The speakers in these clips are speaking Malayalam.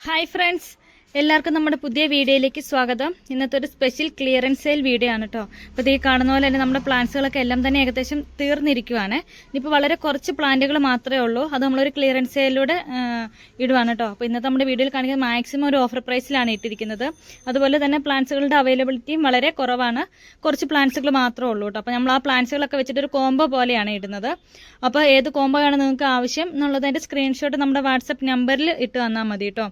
ഹായ് ഫ്രണ്ട്സ് എല്ലാവർക്കും നമ്മുടെ പുതിയ വീഡിയോയിലേക്ക് സ്വാഗതം. ഇന്നത്തെ ഒരു സ്പെഷ്യൽ ക്ലിയറൻസ് സെയിൽ വീഡിയോ ആണ് കേട്ടോ അപ്പോൾ ഈ കാണുന്ന പോലെ തന്നെ നമ്മുടെ പ്ലാന്റ്സുകളൊക്കെ എല്ലാം തന്നെ ഏകദേശം തീർന്നിരിക്കുവാണ്. ഇനിയിപ്പോൾ വളരെ കുറച്ച് പ്ലാന്റുകൾ മാത്രമേ ഉള്ളൂ. അത് നമ്മളൊരു ക്ലിയറൻസ് സെയിലൂടെ ഇടുവാണ് കേട്ടോ അപ്പോൾ ഇന്നത്തെ നമ്മുടെ വീഡിയോയിൽ കാണിക്കുന്നത് മാക്സിമം ഒരു ഓഫർ പ്രൈസിലാണ് ഇട്ടിരിക്കുന്നത്. അതുപോലെ തന്നെ പ്ലാന്റ്സുകളുടെ അവൈലബിലിറ്റിയും വളരെ കുറവാണ്. കുറച്ച് പ്ലാന്റ്സുകൾ മാത്രമേ ഉള്ളൂ കേട്ടോ അപ്പോൾ നമ്മൾ ആ പ്ലാന്റ്സുകളൊക്കെ വെച്ചിട്ട് ഒരു കോംബോ പോലെയാണ് ഇടുന്നത്. അപ്പോൾ ഏത് കോംബോ ആണ് നിങ്ങൾക്ക് ആവശ്യം എന്നുള്ളതിന്റെ സ്ക്രീൻഷോട്ട് നമ്മുടെ വാട്സപ്പ് നമ്പറിൽ ഇട്ട് തന്നാൽ മതി കേട്ടോ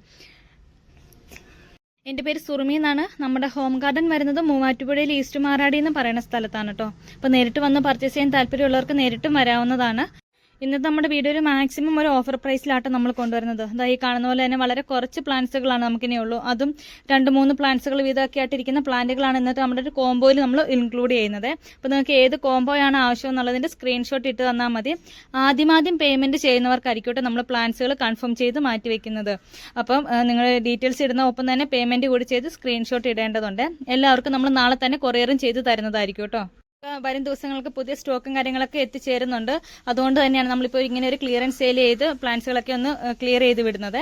എന്റെ പേര് സുറുമി എന്നാണ്. നമ്മുടെ ഹോം ഗാർഡൻ വരുന്നത് മൂവാറ്റുപുഴയിൽ ഈസ്റ്റ് മാറാടി എന്ന് പറയുന്ന സ്ഥലത്താണ് കേട്ടോ അപ്പോൾ നേരിട്ട് വന്ന് പർച്ചേസ് ചെയ്യാൻ താല്പര്യമുള്ളവർക്ക് നേരിട്ടും വരാവുന്നതാണ്. ഇന്നത്തെ നമ്മുടെ വീഡിയോയിൽ മാക്സിമം ഒരു ഓഫർ പ്രൈസിലാട്ടോ നമ്മൾ കൊണ്ടുവരുന്നത്. അതാ ഈ കാണുന്ന പോലെ തന്നെ വളരെ കുറച്ച് പ്ലാന്റ്സുകളാണ് നമുക്കിനി ഉള്ളൂ. അതും രണ്ട് മൂന്ന് പ്ലാന്റ്സുകൾ വീതമൊക്കെ ആയിട്ടിരിക്കുന്ന പ്ലാന്റുകളാണ് ഇന്നത്തെ നമ്മുടെ ഒരു കോംബോയിൽ നമ്മൾ ഇൻക്ലൂഡ് ചെയ്യുന്നത്. അപ്പോൾ നിങ്ങൾക്ക് ഏത് കോംബോയാണ് ആവശ്യം എന്നുള്ളതിന്റെ സ്ക്രീൻഷോട്ട് ഇട്ട് തന്നാൽ മതി. ആദ്യമാദ്യം പേയ്മെന്റ് ചെയ്യുന്നവർക്കായിരിക്കട്ടെ നമ്മൾ പ്ലാന്റ്സുകൾ കൺഫേം ചെയ്ത് മാറ്റി വെക്കുന്നത്. അപ്പം നിങ്ങൾ ഡീറ്റെയിൽസ് ഇടുന്ന ഒപ്പം തന്നെ പേയ്മെന്റ് കൂടി ചെയ്ത് സ്ക്രീൻഷോട്ട് ഇടേണ്ടതുണ്ട്. എല്ലാവർക്കും നമ്മൾ നാളെ തന്നെ കൊറിയറും ചെയ്ത് തരുന്നതായിരിക്കും കേട്ടോ. വരും ദിവസങ്ങൾക്ക് പുതിയ സ്റ്റോക്കും കാര്യങ്ങളൊക്കെ എത്തിച്ചേരുന്നുണ്ട്. അതുകൊണ്ട് തന്നെയാണ് നമ്മളിപ്പോൾ ഇങ്ങനെ ഒരു ക്ലിയറൻസ് സെയിൽ ചെയ്ത് പ്ലാന്റ്സുകളൊക്കെ ഒന്ന് ക്ലിയർ ചെയ്ത് വിടുന്നത്.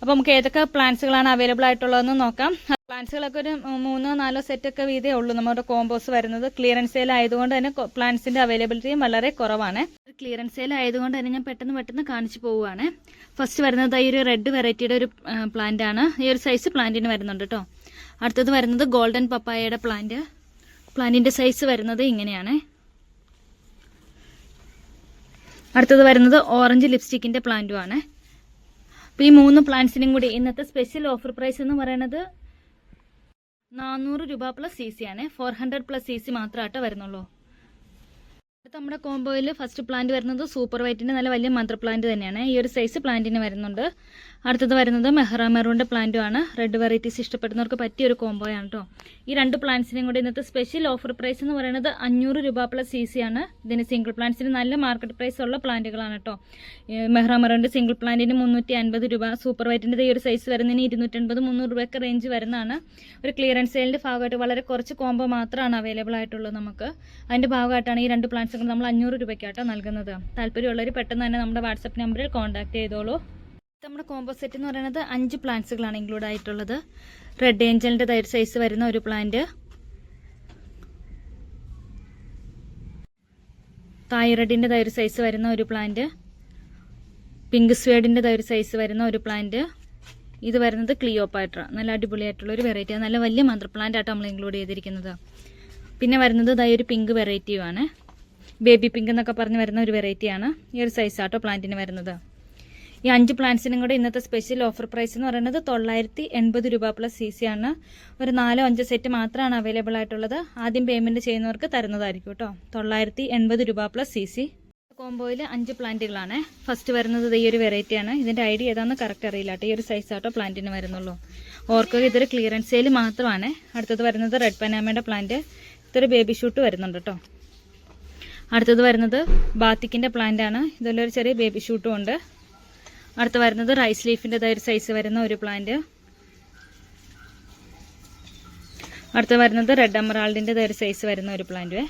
അപ്പോൾ നമുക്ക് ഏതൊക്കെ പ്ലാന്റ്സുകളാണ് അവൈലബിൾ ആയിട്ടുള്ളതെന്ന് നോക്കാം. പ്ലാന്റ്സുകളൊക്കെ ഒരു മൂന്നോ നാലോ സെറ്റ് ഒക്കെ വീതേ ഉള്ളൂ. നമ്മുടെ കോമ്പോസ് വരുന്നത്. ക്ലിയറൻസ് സെയിൽ ആയതുകൊണ്ട് തന്നെ പ്ലാന്റ്സിന്റെ അവൈലബിലിറ്റിയും വളരെ കുറവാണ്. ക്ലിയറൻസ് സെയിൽ ആയതുകൊണ്ട് തന്നെ ഞാൻ പെട്ടെന്ന് പെട്ടെന്ന് കാണിച്ചു പോവുകയാണ്. ഫസ്റ്റ് വരുന്നത് ഈ ഒരു റെഡ് വെറൈറ്റിയുടെ ഒരു പ്ലാന്റ് ആണ്. ഈ ഒരു സൈസ് പ്ലാന്റിന് വരുന്നുണ്ട് കേട്ടോ അടുത്തത് വരുന്നത് ഗോൾഡൻ പപ്പായയുടെ പ്ലാന്റ് പ്ലാന്റിന്റെ സൈസ് വരുന്നത് ഇങ്ങനെയാണ്. അടുത്തത് വരുന്നത് ഓറഞ്ച് ലിപ്സ്റ്റിക്കിന്റെ പ്ലാന്റും ആണ്. അപ്പോൾ ഈ മൂന്ന് പ്ലാന്റ്സിനും കൂടി ഇന്നത്തെ സ്പെഷ്യൽ ഓഫർ പ്രൈസ് എന്ന് പറയുന്നത് നാനൂറ് രൂപ പ്ലസ് സി സി ആണ്. Four hundred plus C C മാത്രമായിട്ട് വരുന്നുള്ളൂ. അടുത്ത നമ്മുടെ കോംബോയിൽ ഫസ്റ്റ് പ്ലാന്റ് വരുന്നത് സൂപ്പർ വൈറ്റിന്റെ നല്ല വലിയ മദർ പ്ലാന്റ് തന്നെയാണ്. ഈ ഒരു സൈസ് പ്ലാന്റിന് വരുന്നുണ്ട്. അടുത്തത് വരുന്നത് മെഹ്റ പ്ലാന്റും ആണ്. റെഡ് വെറൈറ്റീസ് ഇഷ്ടപ്പെടുന്നവർക്ക് പറ്റിയ ഒരു കോംബോയാണ് കേട്ടോ ഈ രണ്ട് പ്ലാന്റ്സിനും കൂടി ഇന്നത്തെ സ്പെഷ്യൽ ഓഫർ പ്രൈസ് എന്ന് പറയുന്നത് അഞ്ഞൂറ് രൂപ പ്ലസ് സി സി ആണ്. ഇതിന് സിംഗിൾ പ്ലാന്റ്സിന് നല്ല മാർക്കറ്റ് പ്രൈസ് ഉള്ള പ്ലാന്റുകളാണ് കേട്ടോ മെഹ്റ മെറൂണിന്റെ സിംഗിൾ പ്ലാന്റിന് മുന്നൂറ്റി അൻപത് രൂപ. സൂപ്പർ വൈറ്റിന്റെ ഈ ഒരു സൈസ് വരുന്നതിന് ഇരുന്നൂറ്റൻപത് മുന്നൂറ് രൂപയൊക്കെ റേഞ്ച് വരുന്നതാണ്. ഒരു ക്ലിയറൻസ് സെയിലിന്റെ ഭാഗമായിട്ട് വളരെ കുറച്ച് കോംബോ മാത്രമാണ് അവൈലബിൾ ആയിട്ടുള്ളത് നമുക്ക്. അതിന്റെ ഭാഗമായിട്ടാണ് ഈ രണ്ട് പ്ലാന്റ്സുകൾ നമ്മൾ അഞ്ഞൂറ് രൂപയ്ക്കാട്ടോ നൽകുന്നത്. താല്പര്യമുള്ളവർ പെട്ടെന്ന് തന്നെ നമ്മുടെ വാട്സപ്പ് നമ്പറിൽ കോൺടാക്ട് ചെയ്തോളൂ. നമ്മുടെ കോമ്പോ സെറ്റ് എന്ന് പറയുന്നത് അഞ്ച് പ്ലാന്റ്സുകളാണ് ഇൻക്ലൂഡ് ആയിട്ടുള്ളത്. റെഡ് ഏഞ്ചലിന്റെ തൈര് സൈസ് വരുന്ന ഒരു പ്ലാന്റ് തൈറഡിന്റെ തൈര് സൈസ് വരുന്ന ഒരു പ്ലാന്റ് പിങ്ക് സ്വേഡിന്റെ തൈര് സൈസ് വരുന്ന ഒരു പ്ലാന്റ് ഇത് വരുന്നത് ക്ലിയോപാട്ര നല്ല അടിപൊളിയായിട്ടുള്ള ഒരു വെറൈറ്റി നല്ല വലിയ മദർ പ്ലാന്റ് ആട്ടോ നമ്മൾ ഇൻക്ലൂഡ് ചെയ്തിരിക്കുന്നത്. പിന്നെ വരുന്നത് ഇതായൊരു ഒരു പിങ്ക് വെറൈറ്റിയുമാണ് ബേബി പിങ്ക് എന്നൊക്കെ പറഞ്ഞ് വരുന്ന ഒരു വെറൈറ്റിയാണ് ഈ ഒരു സൈസ് ആട്ടോ പ്ലാന്റിന് വരുന്നത്. ഈ അഞ്ച് പ്ലാന്റ്സിനും കൂടെ ഇന്നത്തെ സ്പെഷ്യൽ ഓഫർ പ്രൈസ് എന്ന് പറയുന്നത് തൊള്ളായിരത്തി എൺപത് രൂപ പ്ലസ് സി സി ആണ്. ഒരു നാലോ അഞ്ചോ സെറ്റ് മാത്രമാണ് അവൈലബിൾ ആയിട്ടുള്ളത്. ആദ്യം പേയ്മെന്റ് ചെയ്യുന്നവർക്ക് തരുന്നതായിരിക്കും കേട്ടോ. തൊള്ളായിരത്തി എൺപത് രൂപ പ്ലസ് സി സി കോംബോയിൽ അഞ്ച് പ്ലാന്റുകളാണ് ഫസ്റ്റ് വരുന്നത് ഈ ഒരു വെറൈറ്റിയാണ് ഇതിന്റെ ഐഡിയ ഏതാണെന്ന് കറക്റ്റ് അറിയില്ല ഈ ഒരു സൈസ് ആട്ടോ പ്ലാന്റിന് വരുന്നുള്ളൂ. ഓർക്കുക ഇതൊരു ക്ലിയറൻസ് സെയിൽ മാത്രമാണ്. അടുത്തത് വരുന്നത് റെഡ് പനാമയുടെ പ്ലാന്റ് ഇതൊരു ബേബി ഷൂട്ട് വരുന്നുണ്ട് കേട്ടോ. അടുത്തത് വരുന്നത് ബാത്തിക്കിന്റെ ആണ്. ഒരു ചെറിയ ബേബി ഷൂട്ടും ഉണ്ട്. അടുത്ത് വരുന്നത് റൈസ് ലീഫിന്റെ ഒരു സൈസ് വരുന്ന ഒരു പ്ലാന്റ് അടുത്ത് വരുന്നത് റെഡ് എമറാൾഡിന്റെ ഒരു സൈസ് വരുന്ന ഒരു പ്ലാന്റ്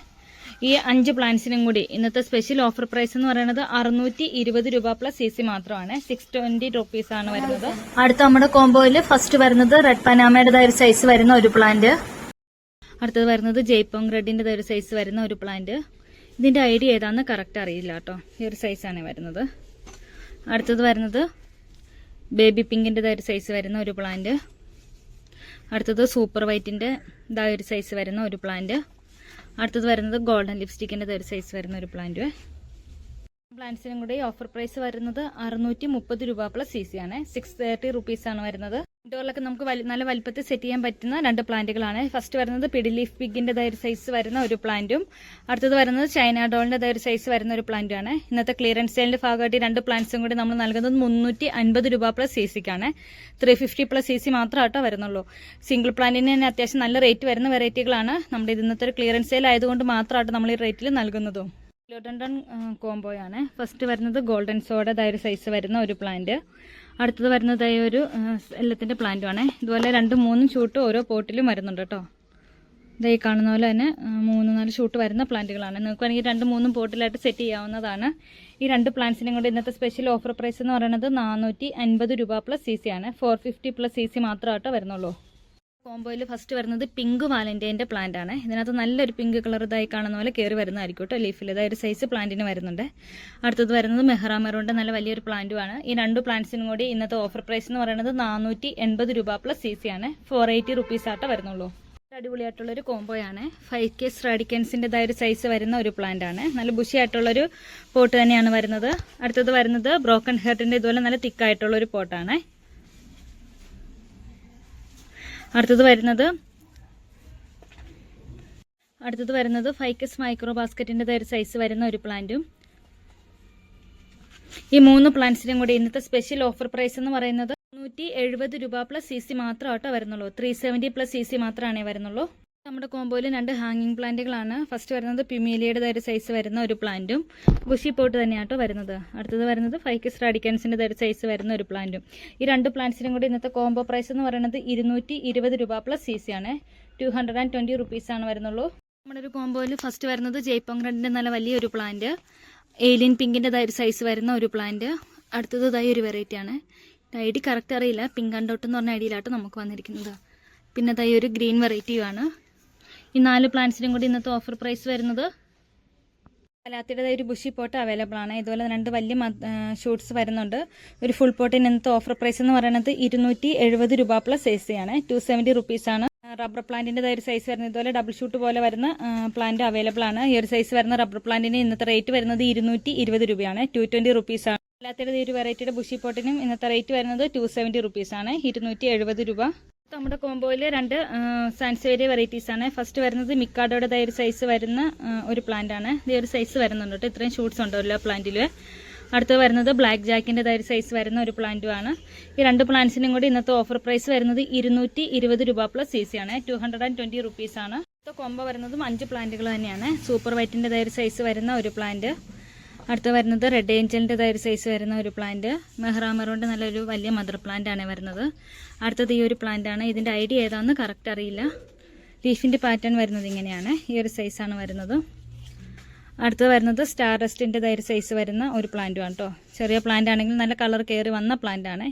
ഈ അഞ്ച് പ്ലാന്റ്സിനും കൂടി ഇന്നത്തെ സ്പെഷ്യൽ ഓഫർ പ്രൈസ് എന്ന് പറയുന്നത് അറുന്നൂറ്റി ഇരുപത് രൂപ പ്ലസ് സി സി മാത്രമാണ്. സിക്സ് ട്വന്റി റുപ്പീസ് ആണ് വരുന്നത്. അടുത്ത നമ്മുടെ കോംബോയിൽ ഫസ്റ്റ് വരുന്നത് റെഡ് പനാമയുടെ ഒരു സൈസ് വരുന്ന ഒരു പ്ലാന്റ് അടുത്തത് വരുന്നത് ജയ്പോങ് റെഡിന്റെ ഒരു സൈസ് വരുന്ന ഒരു പ്ലാന്റ് ഇതിന്റെ ഐഡിയ ഏതാണെന്ന് കറക്റ്റ് അറിയില്ല കേട്ടോ. ഈ ഒരു സൈസാണ് വരുന്നത്. അടുത്തത് വരുന്നത് ബേബി പിങ്കിന്റെ ഒരു സൈസ് വരുന്ന ഒരു പ്ലാന്റ് അടുത്തത് സൂപ്പർ വൈറ്റിന്റെ ഇതാ ഒരു സൈസ് വരുന്ന ഒരു പ്ലാന്റ് അടുത്തത് വരുന്നത് ഗോൾഡൻ ലിപ്സ്റ്റിക്കിന്റെ ഒരു സൈസ് വരുന്ന ഒരു പ്ലാന്റ് പ്ലാന്റ്സിനും കൂടി ഓഫർ പ്രൈസ് വരുന്നത് അറുന്നൂറ്റി മുപ്പത് രൂപ പ്ലസ് സി സി ആണ്. സിക്സ് തേർട്ടി ആണ് വരുന്നത്. ഇൻഡോറിലൊക്കെ നമുക്ക് നല്ല വലുപ്പത്തിൽ സെറ്റ് ചെയ്യാൻ പറ്റുന്ന രണ്ട് പ്ലാന്റുകളാണ്. ഫസ്റ്റ് വരുന്നത് പിഡിലീഫ് പിഗിന്റെ ഒരു സൈസ് വരുന്ന ഒരു പ്ലാന്റും. അടുത്തത് വരുന്നത് ചൈന ഡോളിന്റെ ഒരു സൈസ് വരുന്ന ഒരു പ്ലാന്റും ആണ് ഇന്നത്തെ ക്ലിയറൻസ് സെയിലിന്റെ ഭാഗമായിട്ട് രണ്ട് പ്ലാന്റ്സും കൂടി നമ്മൾ നൽകുന്നത് മുന്നൂറ്റി അൻപത് രൂപ plus C സിക്കാണ് three fifty plus C C മാത്രമായിട്ടോ വരുന്നുള്ളൂ. സിംഗിൾ പ്ലാന്റിന് തന്നെ അത്യാവശ്യം നല്ല റേറ്റ് വരുന്ന വെറൈറ്റികളാണ് നമ്മുടെ ഇന്നത്തെ ഒരു ക്ലിയറൻസ് സെയിൽ ആയതുകൊണ്ട് മാത്രമായിട്ട് നമ്മൾ ഈ റേറ്റിൽ നൽകുന്നതും. ഫിലോഡൻഡൺ കോംബോയാണ് ഫസ്റ്റ് വരുന്നത് ഗോൾഡൻ സോഡ ഒരു സൈസ് വരുന്ന ഒരു പ്ലാന്റ് അടുത്തത് വരുന്നതായ ഒരു എല്ലാത്തിന്റെ പ്ലാന്റുമാണ് ഇതുപോലെ രണ്ടും മൂന്നും ഷൂട്ട് ഓരോ പോട്ടിലും വരുന്നുണ്ട് കേട്ടോ. ഈ കാണുന്ന പോലെ തന്നെ മൂന്ന് നാല് ഷൂട്ട് വരുന്ന പ്ലാന്റുകളാണ് നിങ്ങൾക്ക് വേണമെങ്കിൽ രണ്ട് മൂന്നും പോട്ടിലായിട്ട് സെറ്റ് ചെയ്യാവുന്നതാണ്. ഈ രണ്ട് പ്ലാന്റ്സിനും കൂടി ഇന്നത്തെ സ്പെഷ്യൽ ഓഫർ പ്രൈസ് എന്ന് പറയുന്നത് നാനൂറ്റി അൻപത് രൂപ പ്ലസ് സി സി ആണ്. Four fifty plus C C മാത്രമായിട്ട് വരുന്നുള്ളൂ. കോംബോയിൽ ഫസ്റ്റ് വരുന്നത് പിങ്ക് വാലന്റൈന്റെ പ്ലാന്റ് ആണ്. ഇതിനകത്ത് നല്ലൊരു പിങ്ക് കളർ ഇതായി കാണുന്ന പോലെ കയറി വരുന്നതായിരിക്കും കേട്ടോ ലീഫിൽ ഇതായ ഒരു സൈസ് പ്ലാന്റിന് വരുന്നുണ്ട്. അടുത്തത് വരുന്നത് മെഹ്റാമറുണ്ട് നല്ല വലിയൊരു പ്ലാന്റുമാണ് ഈ രണ്ട് പ്ലാന്റ്സിനും കൂടി ഇന്നത്തെ ഓഫർ പ്രൈസ് എന്ന് പറയുന്നത് നാനൂറ്റി എൺപത് രൂപ പ്ലസ് സി സി ആണ്. ഫോർ എയ്റ്റി റുപ്പീസ് ആട്ടെ വരുന്നുള്ളൂ. അടിപൊളിയായിട്ടുള്ളൊരു കോംബോയാണ് ഫൈവ് കെ സ്ട്രാഡിക്കൻസിന്റെതായ ഒരു സൈസ് വരുന്ന ഒരു പ്ലാന്റ് ആണ്. നല്ല ബുഷിയായിട്ടുള്ളൊരു പോട്ട് തന്നെയാണ് വരുന്നത്. അടുത്തത് വരുന്നത് ബ്രോക്കൺ ഹെർട്ടിന്റെ ഇതുപോലെ നല്ല തിക്കായിട്ടുള്ളൊരു പോട്ടാണ് അടുത്തത് വരുന്നത് അടുത്തത് വരുന്നത് ഫൈക്കസ് മൈക്രോ ബാസ്ക്കറ്റിന്റെ ഒരു സൈസ് വരുന്ന ഒരു പ്ലാന്റും ഈ മൂന്ന് പ്ലാന്റ്സിനും കൂടി ഇന്നത്തെ സ്പെഷ്യൽ ഓഫർ പ്രൈസ് എന്ന് പറയുന്നത് നൂറ്റി എഴുപത് രൂപ പ്ലസ് സി സി മാത്രമാട്ടോ വരുന്നുള്ളൂ. ത്രീ പ്ലസ് സി സി മാത്രമാണേ വരുന്നുള്ളൂ. നമ്മുടെ കോമ്പോയിൽ രണ്ട് ഹാങ്ങിങ് പ്ലാന്റുകളാണ്. ഫസ്റ്റ് വരുന്നത് പിമേലിയുടെ ഒരു സൈസ് വരുന്ന ഒരു പ്ലാന്റും ബുഷി പോട്ട് തന്നെയാട്ടോ വരുന്നത്. അടുത്തത് വരുന്നത് ഫൈക്കസ് റാഡിക്കൻസിന്റെ ഒരു സൈസ് വരുന്ന ഒരു പ്ലാന്റും. ഈ രണ്ട് പ്ലാന്റ്സിനും കൂടി ഇന്നത്തെ കോംബോ പ്രൈസ് എന്ന് പറയുന്നത് ഇരുന്നൂറ്റി ഇരുപത് രൂപ പ്ലസ് സി സി ആണ് ടു ഹൺഡ്രഡ് ആൻഡ് ട്വന്റി വരുന്നുള്ളൂ. നമ്മുടെ ഒരു കോംബോയിൽ ഫസ്റ്റ് വരുന്നത് ജയ്പോങ് റെഡിന്റെ നല്ല വലിയൊരു പ്ലാന്റ് ഏലിയൻ പിങ്കിന്റെ ഒരു സൈസ് വരുന്ന ഒരു പ്ലാന്റ്. അടുത്തത് ഒരു വെറൈറ്റി ആണ്. ഐ ഡി കറക്റ്റ് അറിയില്ല. പിങ്ക് ആൻഡ് ഡോട്ട് എന്ന് പറഞ്ഞ ഐഡിയിലാട്ടോ നമുക്ക് വന്നിരിക്കുന്നത്. പിന്നെ ഇതായി ഒരു ഗ്രീൻ വെറൈറ്റിയുമാണ് ഈ നാല് പ്ലാന്റ്സിനും കൂടി ഇന്നത്തെ ഓഫർ പ്രൈസ് വരുന്നത് കലാത്തിയുടെ ഒരു ബുഷി പോട്ട് അവൈലബിൾ ആണ്. ഇതുപോലെ രണ്ട് വലിയ ഷൂട്ട്സ് വരുന്നുണ്ട്. ഒരു ഫുൾ പോട്ടിന് ഇന്നത്തെ ഓഫർ പ്രൈസ് എന്ന് പറയുന്നത് ഇരുന്നൂറ്റി എഴുപത് രൂപ പ്ലസ് എ സി ആണ്. ടു സെവന്റി റുപ്പീസ് ആണ്. റബ്ബർ പ്ലാന്റിന്റെ ഒരു സൈസ് വരുന്നത്. ഇതുപോലെ ഡബിൾ ഷൂട്ട് പോലെ വരുന്ന പ്ലാന്റ് അവൈലബിൾ ആണ്. ഈ ഒരു സൈസ് വരുന്ന റബ്ബർ പ്ലാന്റിന് ഇന്നത്തെ റേറ്റ് വരുന്നത് ഇരുന്നൂറ്റി ഇരുപത് രൂപയാണ്. ടു ട്വന്റി റുപ്പീസ് അല്ലാത്തയുടെ കലാത്തിയുടെ ഒരു വെറൈറ്റിയുടെ ബുഷി പോട്ടിനും ഇന്നത്തെ റേറ്റ് വരുന്നത് ടു സെവന്റി റുപ്പീസ് ആണ്. ഇരുന്നൂറ്റി എഴുപത് രൂപ. നമ്മുടെ കോംബോയിൽ രണ്ട് സാൻസേരിയ വെറൈറ്റീസ് ആണ്. ഫസ്റ്റ് വരുന്നത് മിക്കാഡോയുടെ ഒരു സൈസ് വരുന്ന ഒരു പ്ലാന്റ് ആണ്. ഇതേ ഒരു സൈസ് വരുന്നുണ്ട് കേട്ടോ ഇത്രയും ഷൂട്ട്സ് ഉണ്ടോ പ്ലാന്റിൽ അടുത്ത് വരുന്നത് ബ്ലാക്ക് ജാക്കിന്റെ ഒരു സൈസ് വരുന്ന ഒരു പ്ലാന്റും ആണ്. ഈ രണ്ട് പ്ലാന്റ്സിനും കൂടി ഇന്നത്തെ ഓഫർ പ്രൈസ് വരുന്നത് ഇരുന്നൂറ്റി ഇരുപത് രൂപ പ്ലസ് സി സി ആണ്. Two hundred and twenty rupees ആണ്. ഇപ്പോൾ കോംബോ വരുന്നതും അഞ്ച് പ്ലാന്റുകൾ തന്നെയാണ്. സൂപ്പർ വൈറ്റിന്റെ ഒരു സൈസ് വരുന്ന ഒരു പ്ലാന്റ് അടുത്ത വരുന്നത് റെഡ് ഏഞ്ചലിന്റെ ഒരു സൈസ് വരുന്ന ഒരു പ്ലാന്റ് മെഹ്റാമറോണ്ട് നല്ലൊരു വലിയ മദർ പ്ലാന്റ് ആണ് വരുന്നത്. അടുത്തത് ഈ ഒരു പ്ലാന്റ് ആണ്. ഇതിന്റെ ഐഡിയ ഏതാണെന്ന് കറക്റ്റ് അറിയില്ല. ലീഫിന്റെ പാറ്റേൺ വരുന്നത് ഇങ്ങനെയാണ്. ഈ ഒരു സൈസാണ് വരുന്നത്. അടുത്തത് വരുന്നത് സ്റ്റാർ റെസ്റ്റിന്റെ ഒരു സൈസ് വരുന്ന ഒരു പ്ലാന്റുമാണ് കേട്ടോ ചെറിയ പ്ലാന്റ് ആണെങ്കിൽ നല്ല കളർ കയറി വന്ന പ്ലാന്റ് ആണ്.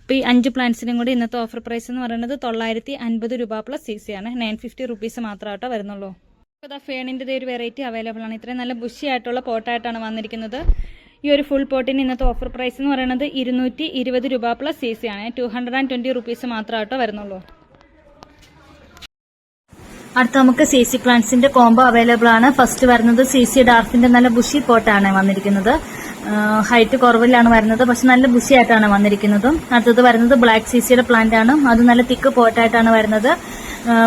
അപ്പോൾ ഈ അഞ്ച് പ്ലാന്റ്സിനും കൂടി ഇന്നത്തെ ഓഫർ പ്രൈസ് എന്ന് പറയുന്നത് തൊള്ളായിരത്തി അൻപത് രൂപ പ്ലസ് സി സി ആണ്. നയൻ ഫിഫ്റ്റി റുപ്പീസ് മാത്രമായിട്ടോ വരുന്നുള്ളൂ. അപ്പോൾ ഫേണിന്റെ ഒരു വെറൈറ്റി അവൈലബിൾ ആണ്. ഇത്രയും നല്ല ബുഷി ആയിട്ടുള്ള പോട്ടായിട്ടാണ് വന്നിരിക്കുന്നത്. ഈ ഒരു ഫുൾ പോട്ടിന് ഇന്നത്തെ ഓഫർ പ്രൈസ് എന്ന് പറയുന്നത് ഇരുന്നൂറ്റി ഇരുപത് രൂപ പ്ലസ് സി സി ആണ്. Two hundred and twenty rupees മാത്രമായിട്ടോ വരുന്നുള്ളൂ. അടുത്ത നമുക്ക് സി സി പ്ലാന്റ്സിന്റെ കോംബോ അവൈലബിൾ ആണ്. ഫസ്റ്റ് വരുന്നത് സി സി ഡാർഫിന്റെ നല്ല ബുഷി പോട്ടാണ് വന്നിരിക്കുന്നത്. ഹൈറ്റ് കുറവിലാണ് വരുന്നത്. പക്ഷെ നല്ല ബുഷി ആയിട്ടാണ് വന്നിരിക്കുന്നത്. അടുത്തത് വരുന്നത് ബ്ലാക്ക് സി സിയുടെ പ്ലാന്റ് ആണ്. അത് നല്ല തിക്ക് പോട്ടായിട്ടാണ് വരുന്നത്.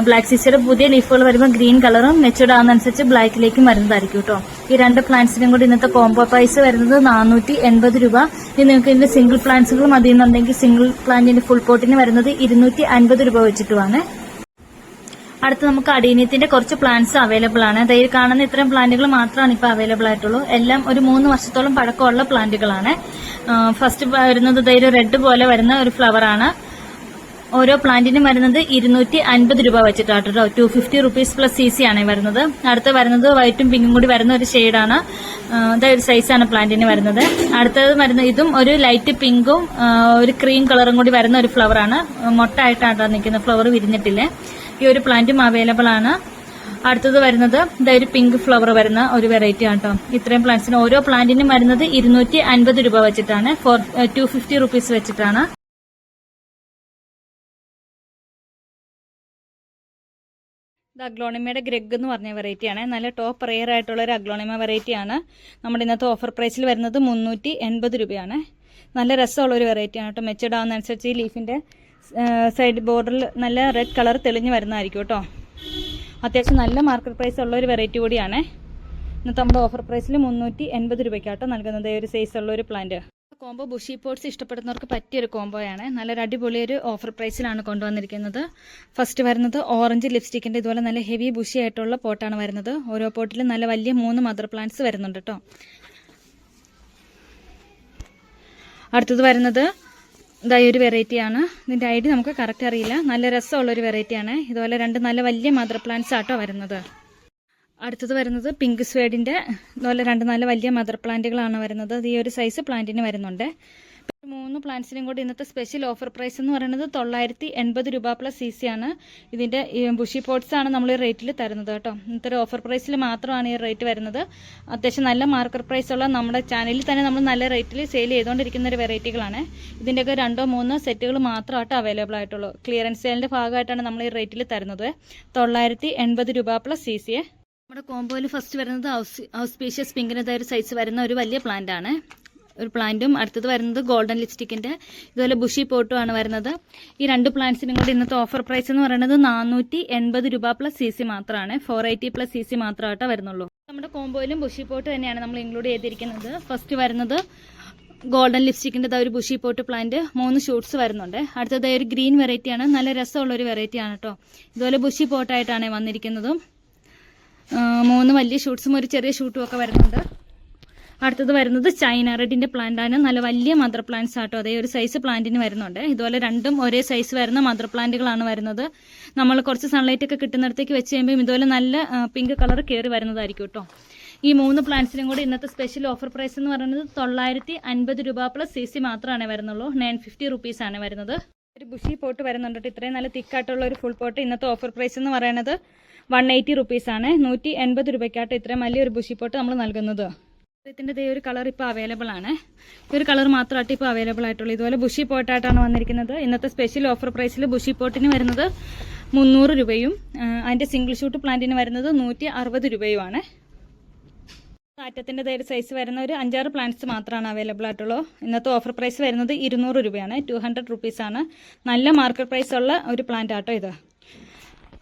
ബ്ലാക്ക് സീസിയുടെ പുതിയ ലീഫുകൾ വരുമ്പോൾ ഗ്രീൻ കളറും മെച്ചൂർഡ് ആകുന്നതനുസരിച്ച് ബ്ലാക്കിലേക്കും വരുന്നതായിരിക്കും കേട്ടോ ഈ രണ്ട് പ്ലാന്റ്സിനും കൂടി ഇന്നത്തെ കോംബോ പ്രൈസ് വരുന്നത് നാനൂറ്റി എൺപത് രൂപ. ഇനി നിങ്ങൾക്ക് ഇതിന്റെ സിംഗിൾ പ്ലാന്റ്സുകൾ മതി എന്നുണ്ടെങ്കിൽ സിംഗിൾ പ്ലാന്റിന്റെ ഫുൾ പോട്ടിന് വരുന്നത് ഇരുന്നൂറ്റി അൻപത് രൂപ വെച്ചിട്ടുമാണ് അടുത്ത് നമുക്ക് അടീനിയത്തിന്റെ കുറച്ച് പ്ലാന്റ്സ് അവൈലബിൾ ആണ്. ദൈവം കാണുന്ന ഇത്തരം പ്ലാന്റുകൾ മാത്രമാണ് ഇപ്പോൾ അവൈലബിൾ ആയിട്ടുള്ളൂ. എല്ലാം ഒരു മൂന്ന് വർഷത്തോളം പഴക്കമുള്ള പ്ലാന്റുകളാണ് ഫസ്റ്റ് വരുന്നത് ധൈര്യം റെഡ് പോലെ വരുന്ന ഒരു ഫ്ലവർ ആണ്. ഓരോ പ്ലാന്റിനും വരുന്നത് ഇരുന്നൂറ്റി അൻപത് രൂപ വെച്ചിട്ടാണ് കേട്ടോ. Two fifty rupees plus C C ആണ് വരുന്നത്. അടുത്ത വരുന്നത് വൈറ്റും പിങ്കും കൂടി വരുന്ന ഒരു ഷെയ്ഡാണ് ഒരു സൈസാണ് പ്ലാന്റിന് വരുന്നത്. അടുത്തത് വരുന്ന ഇതും ഒരു ലൈറ്റ് പിങ്കും ഒരു ക്രീം കളറും കൂടി വരുന്ന ഒരു ഫ്ലവറാണ് മൊട്ടായിട്ടാണ് നിൽക്കുന്നത് ഫ്ലവർ വിരിഞ്ഞിട്ടില്ലേ. ഈ ഒരു പ്ലാന്റും അവൈലബിൾ ആണ്. അടുത്തത് വരുന്നത് ഒരു പിങ്ക് ഫ്ലവർ വരുന്ന ഒരു വെറൈറ്റി ആണ് കേട്ടോ. ഇത്രയും പ്ലാന്റ്സിന് ഓരോ പ്ലാന്റിനും വരുന്നത് ഇരുന്നൂറ്റി അൻപത് രൂപ വെച്ചിട്ടാണ്. ഫോർ ടു ഫിഫ്റ്റി റുപ്പീസ് വെച്ചിട്ടാണ്. ഇത് അഗ്ലോണിമയുടെ ഗ്രെഗ് എന്ന് പറഞ്ഞ വെറൈറ്റി ആണ്. നല്ല ടോപ്പ് റെയർ ആയിട്ടുള്ള ഒരു അഗ്ലോണിമ വെറൈറ്റി ആണ്. നമ്മുടെ ഇന്നത്തെ ഓഫർ പ്രൈസിൽ വരുന്നത് മുന്നൂറ്റി എൺപത് രൂപയാണ്. നല്ല രസമുള്ള ഒരു വെറൈറ്റി ആണ് കേട്ടോ. മെച്ചഡ് ആവുന്നതനുസരിച്ച് ഈ ലീഫിന്റെ സൈഡ് ബോർഡറിൽ നല്ല റെഡ് കളർ തെളിഞ്ഞ് വരുന്നതായിരിക്കും കേട്ടോ. അത്യാവശ്യം നല്ല മാർക്കറ്റ് പ്രൈസ് ഉള്ള ഒരു വെറൈറ്റി കൂടിയാണ്. ഇന്നത്തെ നമ്മുടെ ഓഫർ പ്രൈസിൽ മുന്നൂറ്റി എൺപത് രൂപയ്ക്കാട്ടോ നൽകുന്നത് ഒരു സൈസ് ഉള്ള ഒരു പ്ലാന്റ് കോംബോ ബുഷി പോട്ട്സ് ഇഷ്ടപ്പെടുന്നവർക്ക് പറ്റിയൊരു കോംബോയാണ്. നല്ലൊരു അടിപൊളി ഒരു ഓഫർ പ്രൈസിലാണ് കൊണ്ടുവന്നിരിക്കുന്നത്. ഫസ്റ്റ് വരുന്നത് ഓറഞ്ച് ലിപ്സ്റ്റിക്കിന്റെ ഇതുപോലെ നല്ല ഹെവി ബുഷി ആയിട്ടുള്ള പോട്ടാണ് വരുന്നത്. ഓരോ പോട്ടിലും നല്ല വലിയ മൂന്ന് മദർ പ്ലാന്റ്സ് വരുന്നുണ്ട് കേട്ടോ അടുത്തത് വരുന്നത് ഇതായ ഒരു വെറൈറ്റിയാണ് ഇതിന്റെ ഐ നമുക്ക് കറക്റ്റ് അറിയില്ല. നല്ല രസമുള്ളൊരു വെറൈറ്റിയാണ് ഇതുപോലെ രണ്ട് നല്ല വലിയ മദർ പ്ലാന്റ്സ് ആട്ടോ വരുന്നത്. അടുത്തത് വരുന്നത് പിങ്ക് സ്വേഡിന്റെ നല്ല രണ്ട് നാല് വലിയ മദർ പ്ലാന്റുകളാണ് വരുന്നത്. അത് ഈ ഒരു സൈസ് പ്ലാന്റിന് വരുന്നുണ്ട്. മൂന്ന് പ്ലാന്റ്സിനും കൂടി ഇന്നത്തെ സ്പെഷ്യൽ ഓഫർ പ്രൈസ് എന്ന് പറയുന്നത് തൊള്ളായിരത്തി എൺപത് രൂപ പ്ലസ് സി സി ആണ്. ഇതിന്റെ ബുഷി പോട്ട്സ് ആണ് നമ്മൾ ഈ റേറ്റിൽ തരുന്നത് കേട്ടോ. ഇന്നത്തെ ഓഫർ പ്രൈസിൽ മാത്രമാണ് ഈ റേറ്റ് വരുന്നത്. അത്യാവശ്യം നല്ല മാർക്കർ പ്രൈസ് ഉള്ള നമ്മുടെ ചാനലിൽ തന്നെ നമ്മൾ നല്ല റേറ്റിൽ സെയിൽ ചെയ്തുകൊണ്ടിരിക്കുന്ന ഒരു വെറൈറ്റികളാണ് ഇതിന്റെയൊക്കെ രണ്ടോ മൂന്നോ സെറ്റുകൾ മാത്രമായിട്ട് അവൈലബിൾ ആയിട്ടുള്ളൂ. ക്ലിയറൻസ് സെയിലിന്റെ ഭാഗമായിട്ടാണ് നമ്മൾ ഈ റേറ്റിൽ തരുന്നത്. തൊള്ളായിരത്തി രൂപ പ്ലസ് സി നമ്മുടെ കോമ്പോയിൽ ഫസ്റ്റ് വരുന്നത് ഹൗസ് ഹൗസ്പീഷ്യസ് പിങ്കിനതായ ഒരു സൈസ് വരുന്ന ഒരു വലിയ പ്ലാന്റ് ആണ്. ഒരു പ്ലാന്റും അടുത്തത് വരുന്നത് ഗോൾഡൻ ലിപ്സ്റ്റിക്കിന്റെ ഇതുപോലെ ബുഷി പോട്ടും ആണ് വരുന്നത്. ഈ രണ്ട് പ്ലാന്റ്സിനും കൂടി ഇന്നത്തെ ഓഫർ പ്രൈസ് എന്ന് പറയുന്നത് നാനൂറ്റി എൺപത് രൂപ പ്ലസ് സി സി മാത്രമാണ്. Four eighty plus C C മാത്രമായിട്ടേ വരുന്നുള്ളൂ. നമ്മുടെ കോമ്പോയിലും ബുഷി പോട്ട് തന്നെയാണ് നമ്മൾ ഇൻക്ലൂഡ് ചെയ്തിരിക്കുന്നത്. ഫസ്റ്റ് വരുന്നത് ഗോൾഡൻ ലിപ്സ്റ്റിക്കിന്റെ ഒരു ബുഷി പോട്ട് പ്ലാന്റ് മൂന്ന് ഷൂട്ട്സ് വരുന്നുണ്ട്. അടുത്തത് ഒരു ഗ്രീൻ വെറൈറ്റിയാണ് നല്ല രസമുള്ള ഒരു വെറൈറ്റിയാണ് കേട്ടോ ഇതുപോലെ ബുഷി പോട്ടായിട്ടാണ് വന്നിരിക്കുന്നതും. മൂന്ന് വലിയ ഷൂട്ട്സും ഒരു ചെറിയ ഷൂട്ടും ഒക്കെ വരുന്നുണ്ട്. അടുത്തത് വരുന്നത് ചൈന റെഡിന്റെ പ്ലാന്റാണ് നല്ല വലിയ മദർ പ്ലാന്റ്സ് ആട്ടോ. അതേ ഒരു സൈസ് പ്ലാന്റിന് വരുന്നുണ്ട്. ഇതുപോലെ രണ്ടും ഒരേ സൈസ് വരുന്ന മദർ പ്ലാന്റുകളാണ് വരുന്നത്. നമ്മൾ കുറച്ച് സൺലൈറ്റ് ഒക്കെ കിട്ടുന്നിടത്തേക്ക് വെച്ച് കഴിയുമ്പോൾ ഇതുപോലെ നല്ല പിങ്ക് കളർ കയറി വരുന്നതായിരിക്കും കേട്ടോ ഈ മൂന്ന് പ്ലാന്റ്സിനും കൂടി ഇന്നത്തെ സ്പെഷ്യൽ ഓഫർ പ്രൈസ് എന്ന് പറയുന്നത് തൊള്ളായിരത്തി അൻപത് രൂപ പ്ലസ് സി സി മാത്രമാണ് വരുന്നുള്ളൂ. നയൻ ഫിഫ്റ്റി റുപ്പീസ് ആണ് വരുന്നത്. ഒരു ബുഷി പോട്ട് വരുന്നുണ്ട്. ഇത്രയും നല്ല തിക്കായിട്ടുള്ള ഒരു ഫുൾ പോട്ട് ഇന്നത്തെ ഓഫർ പ്രൈസ് എന്ന് പറയുന്നത് വൺ എയ്റ്റി റുപ്പീസ് ആണ്. നൂറ്റി എൺപത് രൂപയ്ക്കായിട്ട് ഇത്രയും വലിയൊരു ബുഷി പോട്ട് നമ്മൾ നൽകുന്നത്. ഇതിന്റെ ഇതേ ഒരു കളർ ഇപ്പോൾ അവൈലബിൾ ആണ്. ഈ ഒരു കളർ മാത്രമായിട്ട് ഇപ്പോൾ അവൈലബിൾ ആയിട്ടുള്ളൂ. ഇതുപോലെ ബുഷി പോട്ടായിട്ടാണ് വന്നിരിക്കുന്നത്. ഇന്നത്തെ സ്പെഷ്യൽ ഓഫർ പ്രൈസിൽ ബുഷി പോട്ടിന് വരുന്നത് മുന്നൂറ് രൂപയും അതിന്റെ സിംഗിൾ ഷൂട്ട് പ്ലാന്റിന് വരുന്നത് നൂറ്റി അറുപത് രൂപയുമാണ് കാറ്റത്തിന്റെ ഒരു സൈസ് വരുന്ന ഒരു അഞ്ചാറ് പ്ലാന്റ്സ് മാത്രമാണ് അവൈലബിൾ ആയിട്ടുള്ളൂ. ഇന്നത്തെ ഓഫർ പ്രൈസ് വരുന്നത് ഇരുന്നൂറ് രൂപയാണ്. ടു ഹൺഡ്രഡ് റുപ്പീസാണ് നല്ല മാർക്കറ്റ് പ്രൈസ് ഉള്ള ഒരു പ്ലാന്റ് ആട്ടോ ഇത്.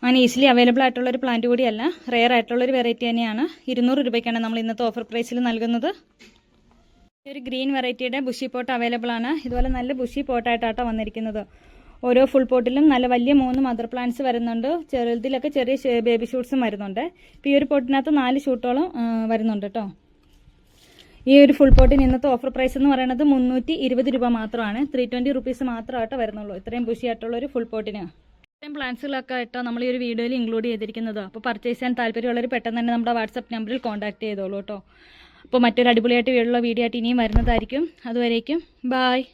അങ്ങനെ ഈസിലി അവൈലബിൾ ആയിട്ടുള്ള ഒരു പ്ലാന്റ് കൂടിയല്ല. റെയർ ആയിട്ടുള്ള ഒരു വെറൈറ്റി തന്നെയാണ്. ഇരുന്നൂറ് രൂപയ്ക്കാണ് നമ്മൾ ഇന്നത്തെ ഓഫർ പ്രൈസിൽ നൽകുന്നത്. ഒരു ഗ്രീൻ വെറൈറ്റിയുടെ ബുഷി പോട്ട് അവൈലബിൾ ആണ്. ഇതുപോലെ നല്ല ബുഷി പോട്ടായിട്ടാട്ടോ വന്നിരിക്കുന്നത്. ഓരോ ഫുൾ പോട്ടിലും നല്ല വലിയ മൂന്ന് മദർ പ്ലാന്റ്സ് വരുന്നുണ്ട്. ചെറുതിലൊക്കെ ചെറിയ ബേബി ഷൂട്ട്സും വരുന്നുണ്ട്. ഇപ്പോൾ ഈ ഒരു പോട്ടിനകത്ത് നാല് ഷൂട്ടോളം വരുന്നുണ്ട് കേട്ടോ ഈ ഒരു ഫുൾ പോട്ടിന് ഇന്നത്തെ ഓഫർ പ്രൈസ് എന്ന് പറയുന്നത് മുന്നൂറ്റി ഇരുപത് രൂപ മാത്രമാണ്. ത്രീ ട്വന്റി റുപ്പീസ് മാത്രമായിട്ട് വരുന്നുള്ളൂ. ഇത്രയും ബുഷി ആയിട്ടുള്ള ഒരു ഫുൾ പോട്ടിന് ഇത്രയും പ്ലാൻസുകളൊക്കെ ആയിട്ടാണ് നമ്മൾ ഈ ഒരു വീഡിയോയിൽ ഇൻക്ലൂഡ് ചെയ്തിരിക്കുന്നത്. അപ്പോൾ പർച്ചേസ് ചെയ്യാൻ താല്പര്യമുള്ളവർ പെട്ടെന്ന് തന്നെ നമ്മുടെ വാട്സപ്പ് നമ്പറിൽ കോൺടാക്ട് ചെയ്തോളൂ കേട്ടോ അപ്പോൾ മറ്റൊരു അടിപൊളിയായിട്ട് വീടുള്ള വീഡിയോ ആയിട്ട് ഇനിയും വരുന്നതായിരിക്കും. അതുവരേക്കും ബായ്